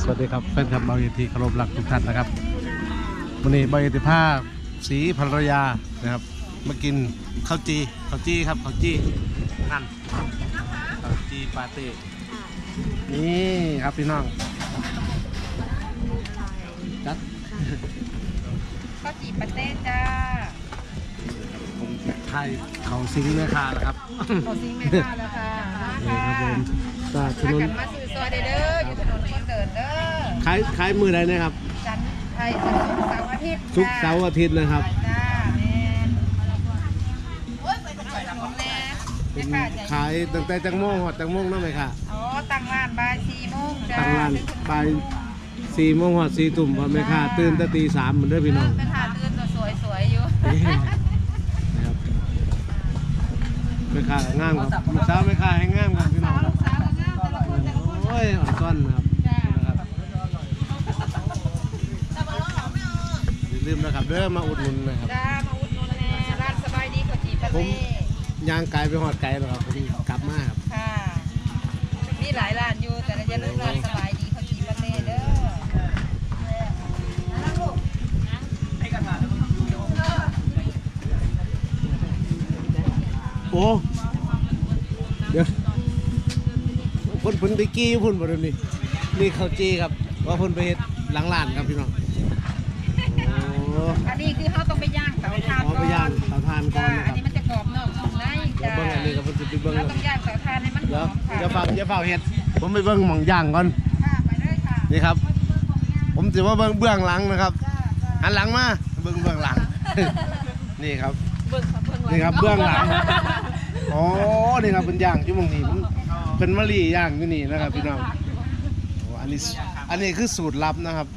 สวัสดีครับแฟนคลับเบาเยทีเคารพรักทุกท่านนะครับวันนี้เบาเยติภาพสีภรรยานะครับ มากินข้าวจีข้าวจีครับข้าวจีนั่นข้าวจีปาเต้นี่ครับพี่น้องจัดข้าวจีปาเต้จ้าผมไทยเขาซิงค์แม่ค้าแล้วครับเขาซิงแม่ค้าแล้วค่ะมานี่ค่ะครับผมตาถมานนกันมาซื้อซอยเด้อ ขายขายมือใดนะครับจันทร์ไทยศุกร์เสาร์อาทิตย์ทุกร์เสาร์อาทิตย์นะครับ จ้าแม่นโอ้ยไปถนนแน่เป็นแม่ค้าใจขายตั้งแต่จังโมงหอดจังโมงนั่นไหมค่ะอ๋อตั้งร้านบ่ายสี่โมงจ้าตั้งร้านไปสี่โมงหอดสี่ตุ่มพอแม่ค่ะตื่นแต่ตีสามเหมือนเด้อพี่น้องแม่ค้าตื่นตัวสวยๆอยู่นี่นะครับแม่ค่ะงามครับลูกสาวแม่ค่ะให้งามครับพี่น้องลูกสาวก็งามแต่ละคนแต่ละคน โอ้ยอ่อนซ้อนนะครับจ้านะครับอย่า ลืมนะครับเด้อมาอุดหนุนนะครับจ้ามาอุดหนุนแน่ร้านสบายดีข้าวจีปาผมเต้ย่างไกลไปหอดไกลแล้วครับผมกลับมาครับค่ะ มีหลายร้านอยู่แต่อย่าลืมร้านสบายดีเขาจีปาเต้เด้อโอ้เดี๋ยวพุ่นพุ่นไปกี้พุ่นบ่เดี๋ยวนี้นี่ข้าวจีครับว่าพุ่นไปเฮ็ดหลังร้านครับพี่น้องโอ้อันนี้คือเขาต้องไปย่างเตาถ่านขอไปย่างเตาถ่านก่อจ้านนะคอัรันบนี้มันจะกรอบนอกนุ่มในเดี๋ยวจ้าเบิ้งอันนี้ครับผมจะไปเบิ้งเราต้องย่างเตาถ่านให้มันหเดี๋ยวอมค่ะอย่าฝากอย่าฝากเห็ดผมไปเบิ้งหม่องย่างก่อนค่ะไปเลยค่ะนี่ครับผมจะว่าเบิ้งเบื้องหลังนะครับจ้าจ้าหันหลังมาเบิ้งเบื้องหลัง นี่ครับ เบิ่งค่ะเบิ่งนี่ครับเบื้องหลัง อ๋อ นี่ครับเป็นย่างอยู่หมองนี้ผมเป็นมะลีย่างอยู่นี่นะครับพี่น้องโอ้อันนี้ อันนี้คือสูตรลับนะครับ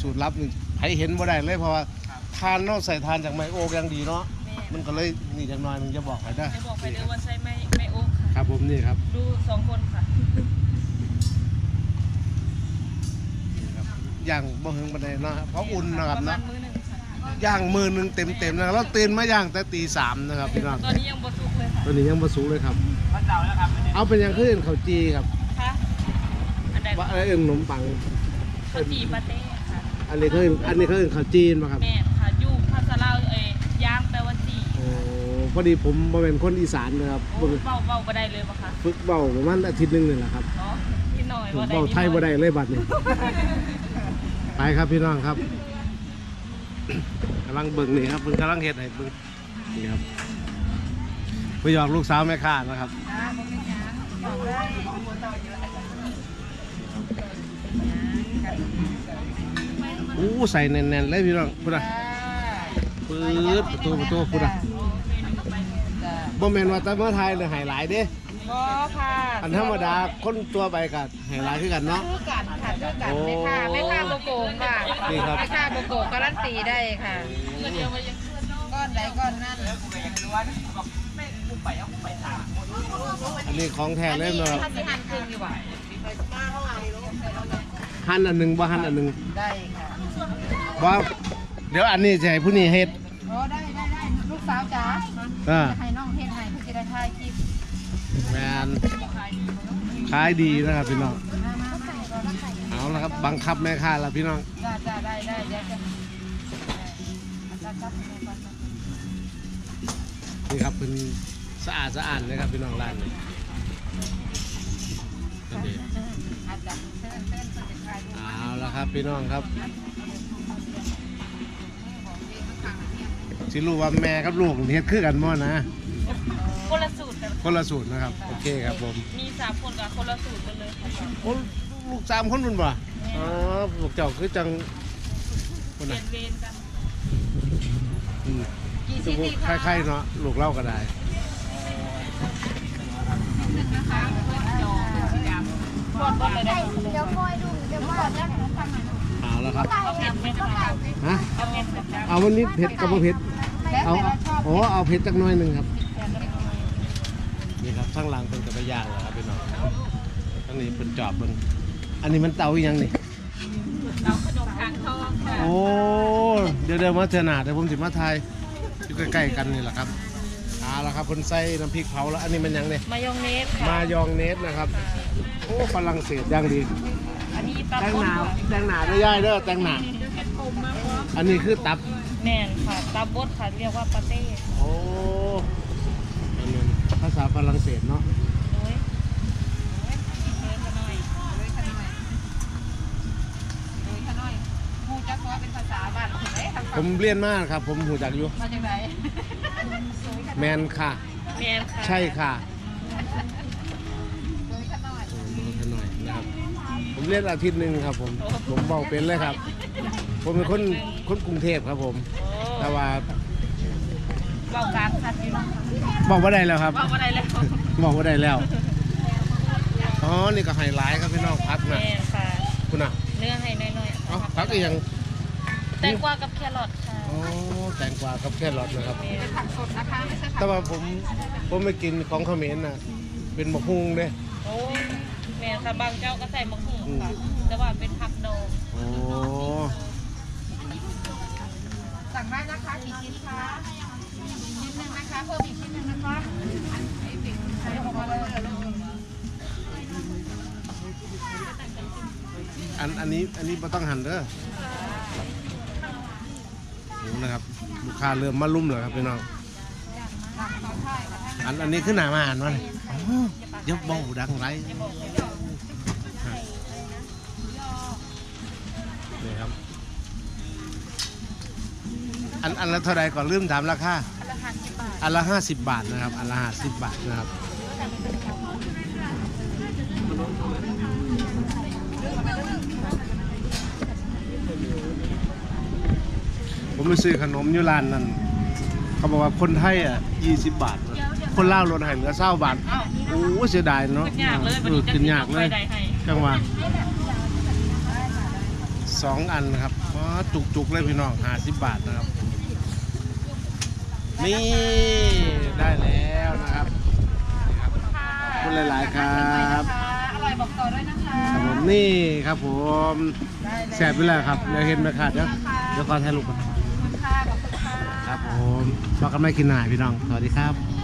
สูตรลับนี่ ใครเห็นบ่ได้เลยเพราะว่าทานเนาะใส่ทานจากไมโอกอย่างดีเนาะมันก็เลยนี่จังน้อยมันจะบอกไปได้จะบอกไปเลยว่าใช่ไม่ไม่โอ๊คครับผมนี่ครับ ดูสองคนค่ะย่างบ่เฮิงบันไดเนาะครับเพราะอุ่นนะครับประมาเนาะณมื้อหนึ่งค่ะย่างมือหนึ่งเต็มเต็มๆนะครับเราตื่นมาย่างแต่ตีสามนะครับพี่น้องตอนนี้ยังบสุกเลยค่ะตอนนี้ยังบ่สูงเลยครับเอาเป็นยังขึ้นข้าวจีครับคะอันใดว่าอะไรเอื่นขนมปังข้าวจีปาเต้ค่ะ อันนี้เขาเอิ้นอันนี้เขาเอื่นข้าวจีนมาครับแม่นค่ะยูภาษาลาวเอ้ยย่างแปลว่าจีโอ้พอดีผมมาเป็นคนอีสานนะครับโอ้เบาเบาบ่ได้เลยปะคะฝึกเบาประมาณอาทิตย์หนึงนี่แหละครับเนาะนิดหน่อยผมบ่ได้เบาไทยบ่ได้เลยบัดนี้ ไปครับพี่น้องครับกำลังเบิ่งนี่ครับเพิ่งกำลังเฮ็ดให้เบิ่งนี่ครับไปหยอกลูกสาวแม่ค้านะครับ อกเลยต่ออยู่อู้ใส่แน่นๆเลยพี่น้องพุ่นจ้าน่ะปื๊ดประตูประตูพุ่นน่ะจ้าบ่แม่นว่าแต่เมื่อไทยเลยให้หลายเด้บ่ค่ะอันธรรมดาคนตัวไปก็ให้หลายคือกันเนาะคือกันค่ะคือกันโอ้ไม่ค่ะไม่ค่ะโกโก้ค่ะนี่ครับไม่ค่ะโกโก้การันตีได้ค่ะเงินเดียวมายังก้อนใดก้อนนั่นอันนี้ของแท้เลยเนาะครับถ้าสิหันครึ่งอยู่บ่หั่นอันหนึงบ่หั่นอันหนึงได้ค่ะ ว่าเดี๋ยวอันนี้จะให้ผู้นี้เฮ็ดโอ้ได้ได้ได้ลูกสาวจ๋าอ่าจะให้น้องเฮ็ดให้เพื่อจะได้ถ่ายคลิปแมนขายดีนะครับพี่น้องมามามาให้ก่อนมาให้เอาละครับบังคับแม่ค้าแล้วพี่น้องจ้าจ้าได้ได้เดี๋ยวจะจ้าจ้าไปก่อนนี่ครับเป็นสะอาดสะอาดเลยครับพี่น้องร้านนี้นั่นเองอาจจะเชิญเชิญเชิญถ่ายรูปเอาละครับพี่น้องครับ สิรู้ว่าแม่กับลูกเฮ็ดคือกันมั้นะคนละสูตรแต่คนละสูตรนะครับ โอเคครับผมมีสามคนกับคนละสูตรกันเลยค่ะโอ้ลูกสามคนนุ่นป่ะอ๋อพวกเจ้าคือจังคนเวีน่ะยนเวรกัน อืมกี่จะชิ้นพวดีกคะใครๆเนาะลูกเล่าก็ได้ทอดก็เลยได้เดี๋ยวคอยดูเดี๋ยวว่าแล้วเอาแล้วครับเอาเผ็ดไหมคะฮะ เอาเผ็ดไหมคะเอาวันนี้เผ็ดกับบ่เผ็ดแล้วเอาแต่เราชอบโอ้เอาเผ็ดจักหน้อยหนึ่งครับนี่ครับข้างหลังเป็นกระบะย่างเหรอครับพี่น้องข้างนี้เป็นจอบเบิ่งอันนี้มันเตาอีหยังนี่เอาขนมอ่างทองค่ะโอ้เดี๋ยวเดี๋ยวมาเจอหนาเดี๋ยวผมสิมาทายอยู่ใกล้ๆกันนี่แหละครับเอาละครับคนใส่น้ำพริกเผาแล้วอันนี้มันหยังเนี่ยมายองเนสค่ะมายองเนสนะครับ โอ้ฝรั่งเศสย่างดี อันนี้ปลาตับแต่งบหดนาค่ะแต่งหนาได้ย่ายเด้อแต่งหนาอันนี้คือตับแม่นค่ะตับบดค่ะเรียกว่าปาเต้โอ้อันนั้นภาษาฝรั่งเศสเนาะโอ้ยโอ้ยเลยขะหน่อยเลยขะหน่อยเลยขะหน่อยฮู้จักว่าเป็นภาษาบ้านเราได้ทางผฝั่งมเรียนมากครับ ผมหูจักอยู่มาจากไหน แมนค่ะ แม่นค่ะ ใช่ค่ะ เลยขะหน่อย โอ้มาแค่หน่อยนะครับ ผม เรียนอาทิตย์หนึ่งครับผม ผมบอกเป็นเลยครับ ผมเป็นคนคนกรุงเทพครับผมโอ้แต่ว่าเบากลางค่ะพี่น้องบอกว่าได้แล้วครับ เบาอะไรแล้วบอกว่าได้แล้ว อ๋อ นี่ก็ไฮไลท์ครับพี่น้องพักนะแม่นค่ะ คุณอะเนื้อให้น้อยเอ้าพักอีกอย่างๆแตงกวากับแครอทค่ะอ๋อแตงกวากับแครอทนะครับแม่นเป็นผักสดนะคะไม่ใช่ผักแต่ว่าผมผมไม่กินของเขมรน่ะเป็นมะฮุงเด้ โอ้ยแม่นค่ะบางเจ้าก็ใส่มะฮุ่งค่ะ แต่ว่าเป็นผักดองโอ้สั่งได้นะคะกี่ชิ้นคะชิ้นหนึ่งนะคะเพิ่มอีกชิ้นหนึ่งนะคะไอ้สิ่งใช้ออกมาเลยอันอันนี้อันนี้ไม่ต้องหั่นเด้อโอ้นะครับลูกค้าเริ่มมาลุ่มแล้วครับพี่น้องอันอันนี้ขึ้นหนามาอ่านวะนี่อ๋อเดี๋ยวเบาดังไร อันอันละเท่าไรก่อนลืมถามราคาอันละห้าสิบบาทนะครับอันละห้าสิบบาทนะครับผมไปซื้อขนมอยู่ร้านนั่นเขาบอกว่าคนไทยอะยี่สิบบาทนะคนลาวลดให้เหลือเศร้าบาทโอ้เสียดายเนาะขึ้นยากเลยออขึ้นยากเลยได้ให้จังหวะสองอันนะครับอ๋อจุกๆเลยพี่น้องห้าสิบบาทนะครับ นี่ได้แล้วนะครับขอบคุณหลาย ๆ ครับอร่อยบอกต่อด้วยนะคะครับผมนี่ครับผมแสบไปแล้วครับเดี๋ยวเห็นไหมครับเดี๋ยวเดี๋ยวขอถ่ายรูปก่อนค่ะขอบคุณค่ะ ครับผมชอบกันไม่กินหน่ายพี่น้อง สวัสดีครับ